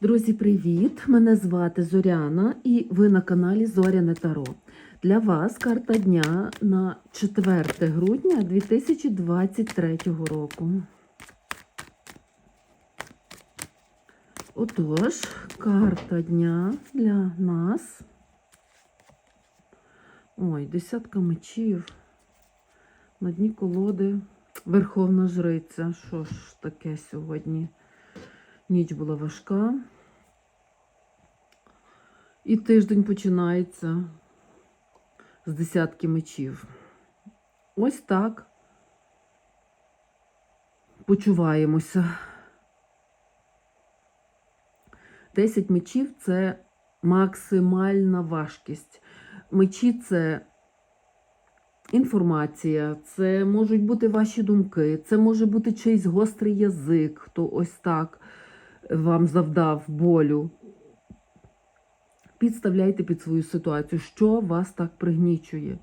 Друзі, привіт! Мене звати Зоряна і ви на каналі Зоряне Таро. Для вас карта дня на 4 грудня 2023 року. Отож, карта дня для нас. Ой, десятка мечів. На дні колоди Верховна Жриця. Що ж таке сьогодні? Ніч була важка. І тиждень починається з десятки мечів. Ось так почуваємося. Десять мечів це максимальна важкість. Мечі це інформація, це можуть бути ваші думки, це може бути чийсь гострий язик, хто ось так вам завдав болю. Підставляйте під свою ситуацію, що вас так пригнічує.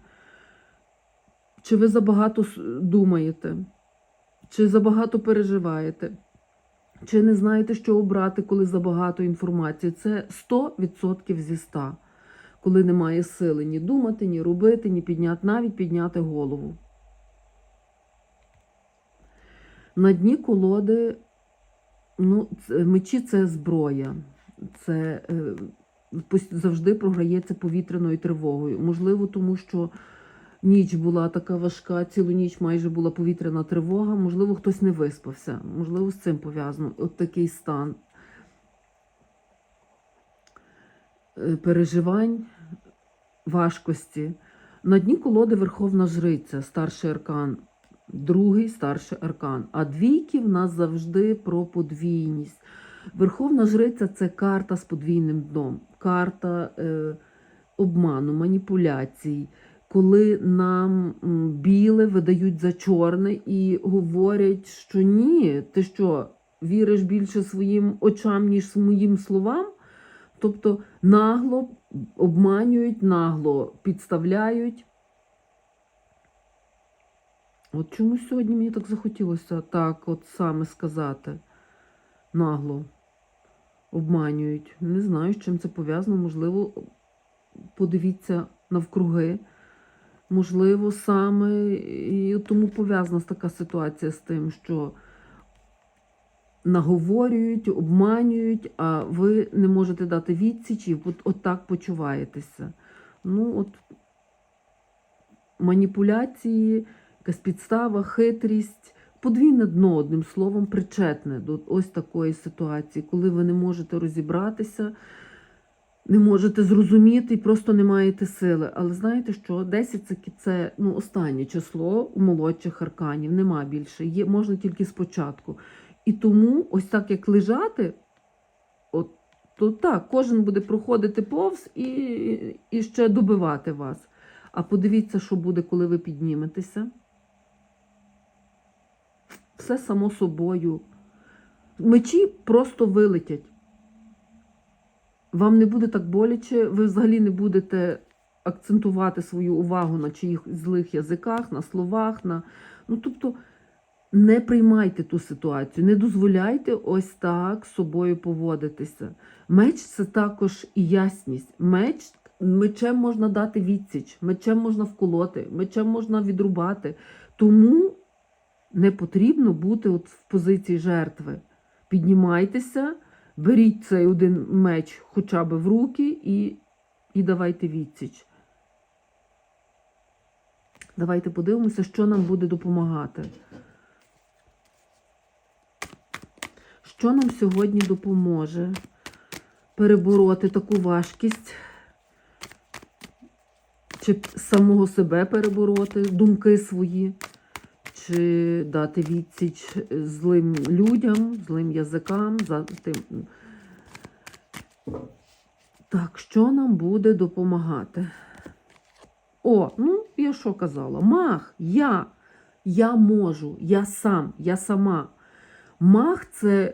Чи ви забагато думаєте, чи забагато переживаєте, чи не знаєте, що обрати, коли забагато інформації. Це 100% зі 100, коли немає сили ні думати, ні робити, ні підняти, навіть підняти голову. На дні колоди Ну, мечі це зброя. Це е, завжди програється повітряною тривогою. Можливо, тому що ніч була така важка, цілу ніч майже була повітряна тривога. Можливо, хтось не виспався. Можливо, з цим пов'язано. От такий стан е, переживань, важкості. На дні колоди Верховна Жриця, старший аркан другий старший аркан. А двійки в нас завжди про подвійність. Верховна жриця це карта з подвійним дном, карта е, обману, маніпуляцій, коли нам біле видають за чорне і говорять, що ні, ти що, віриш більше своїм очам, ніж моїм словам? Тобто нагло обманюють, нагло підставляють. От чому сьогодні мені так захотілося так от саме сказати нагло обманюють. Не знаю, з чим це пов'язано. Можливо, подивіться навкруги. Можливо, саме і тому пов'язана така ситуація з тим, що наговорюють, обманюють, а ви не можете дати відсіч і от, от так почуваєтеся. Ну, от маніпуляції якась підстава, хитрість, подвійне дно, одним словом, причетне до ось такої ситуації, коли ви не можете розібратися, не можете зрозуміти і просто не маєте сили. Але знаєте що? 10 це, це ну, останнє число у молодших арканів, нема більше, є, можна тільки спочатку. І тому, ось так як лежати, от, то так, кожен буде проходити повз і, і ще добивати вас. А подивіться, що буде, коли ви підніметеся все само собою. Мечі просто вилетять. Вам не буде так боляче, ви взагалі не будете акцентувати свою увагу на чиїх злих язиках, на словах. На... Ну, тобто, не приймайте ту ситуацію, не дозволяйте ось так з собою поводитися. Меч це також і ясність. Меч, мечем можна дати відсіч, мечем можна вколоти, мечем можна відрубати. Тому не потрібно бути от в позиції жертви. Піднімайтеся, беріть цей один меч хоча б в руки і, і давайте відсіч. Давайте подивимося, що нам буде допомагати. Що нам сьогодні допоможе перебороти таку важкість? Чи самого себе перебороти, думки свої? Чи дати відсіч злим людям, злим язикам, за тим. Так, що нам буде допомагати? О, ну, я що казала? Мах, я, я можу, я сам, я сама. Мах це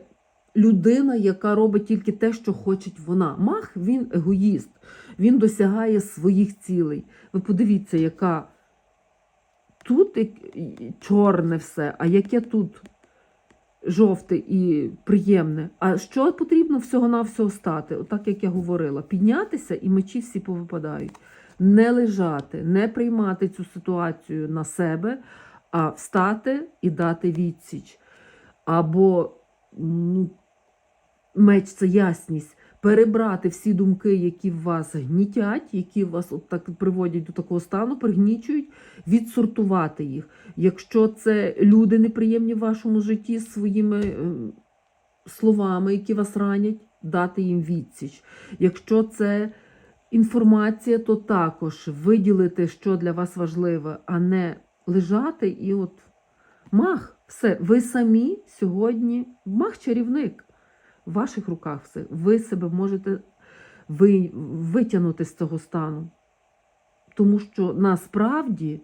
людина, яка робить тільки те, що хоче вона. Мах він егоїст, він досягає своїх цілей. Ви подивіться, яка тут чорне все, а яке тут жовте і приємне. А що потрібно всього-навсього стати? Отак, як я говорила, піднятися і мечі всі повипадають. Не лежати, не приймати цю ситуацію на себе, а встати і дати відсіч. Або ну, меч це ясність. Перебрати всі думки, які вас гнітять, які вас от так приводять до такого стану, пригнічують, відсортувати їх. Якщо це люди неприємні в вашому житті своїми е, словами, які вас ранять, дати їм відсіч. Якщо це інформація, то також виділити, що для вас важливе, а не лежати і от мах, все, ви самі сьогодні, мах чарівник. В ваших руках все. Ви себе можете ви, витягнути з цього стану. Тому що насправді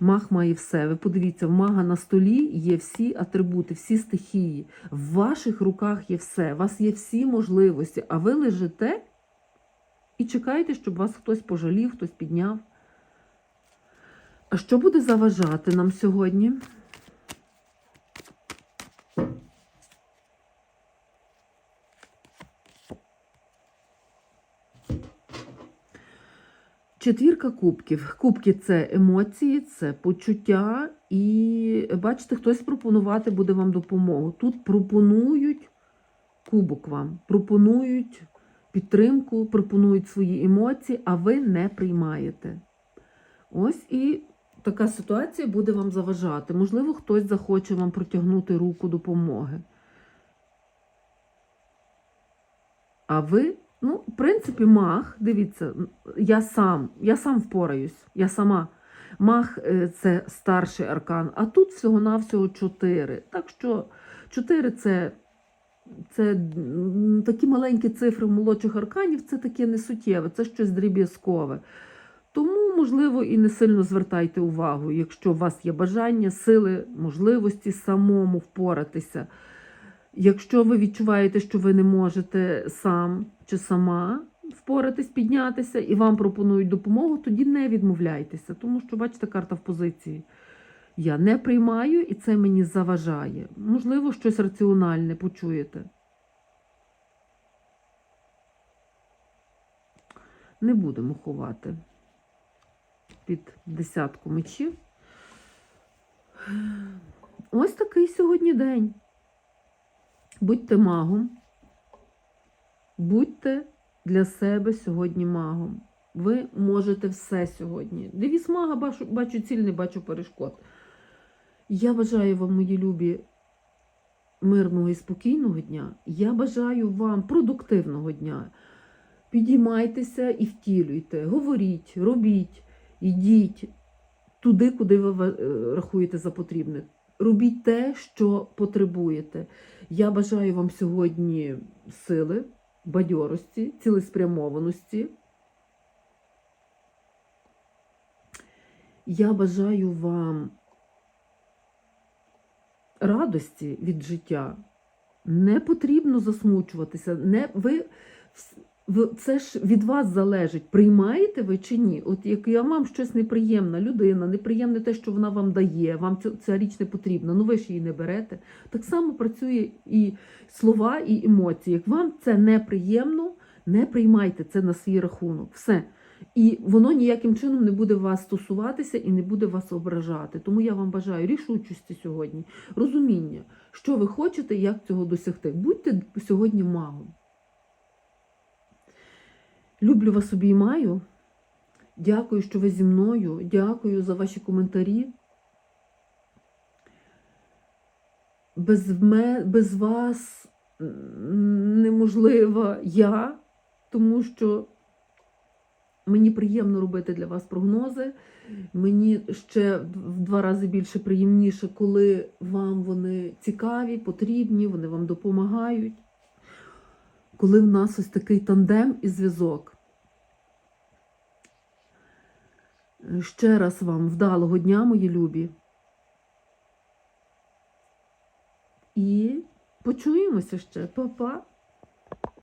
маг має все. Ви подивіться, в мага на столі є всі атрибути, всі стихії. В ваших руках є все, у вас є всі можливості, а ви лежите і чекаєте, щоб вас хтось пожалів, хтось підняв. А що буде заважати нам сьогодні? Четвірка кубків. Кубки це емоції, це почуття, і бачите, хтось пропонувати буде вам допомогу. Тут пропонують кубок вам, пропонують підтримку, пропонують свої емоції, а ви не приймаєте. Ось і така ситуація буде вам заважати. Можливо, хтось захоче вам протягнути руку допомоги. А ви, ну, в принципі, мах, дивіться, я сам, я сам впораюсь, я сама. Мах е, це старший аркан, а тут всього-навсього 4. Так що 4 це, це такі маленькі цифри молодших арканів, це таке несуттєве, це щось дріб'язкове. Тому, можливо, і не сильно звертайте увагу, якщо у вас є бажання, сили, можливості самому впоратися. Якщо ви відчуваєте, що ви не можете сам чи сама впоратись, піднятися, і вам пропонують допомогу, тоді не відмовляйтеся, тому що, бачите, карта в позиції. Я не приймаю, і це мені заважає. Можливо, щось раціональне почуєте. Не будемо ховати під десятку мечів. Ось такий сьогодні день. Будьте магом. Будьте для себе сьогодні магом. Ви можете все сьогодні. Девіз мага бачу, бачу ціль, не бачу перешкод. Я бажаю вам, мої любі, мирного і спокійного дня. Я бажаю вам продуктивного дня. Підіймайтеся і втілюйте, говоріть, робіть, йдіть туди, куди ви е, рахуєте за потрібне. Робіть те, що потребуєте. Я бажаю вам сьогодні сили, бадьорості, цілеспрямованості. Я бажаю вам радості від життя. Не потрібно засмучуватися. Не, ви, це ж від вас залежить, приймаєте ви чи ні. От як я вам щось неприємна людина, неприємне те, що вона вам дає, вам ця, річ не потрібна, ну ви ж її не берете. Так само працює і слова, і емоції. Як вам це неприємно, не приймайте це на свій рахунок. Все. І воно ніяким чином не буде вас стосуватися і не буде вас ображати. Тому я вам бажаю рішучості сьогодні, розуміння, що ви хочете, як цього досягти. Будьте сьогодні магом. Люблю вас обіймаю. Дякую, що ви зі мною. Дякую за ваші коментарі. Без, ме, без вас неможлива я, тому що мені приємно робити для вас прогнози. Мені ще в два рази більше приємніше, коли вам вони цікаві, потрібні, вони вам допомагають. Коли в нас ось такий тандем і зв'язок. Ще раз вам вдалого дня, мої любі. І почуємося ще. Па-па!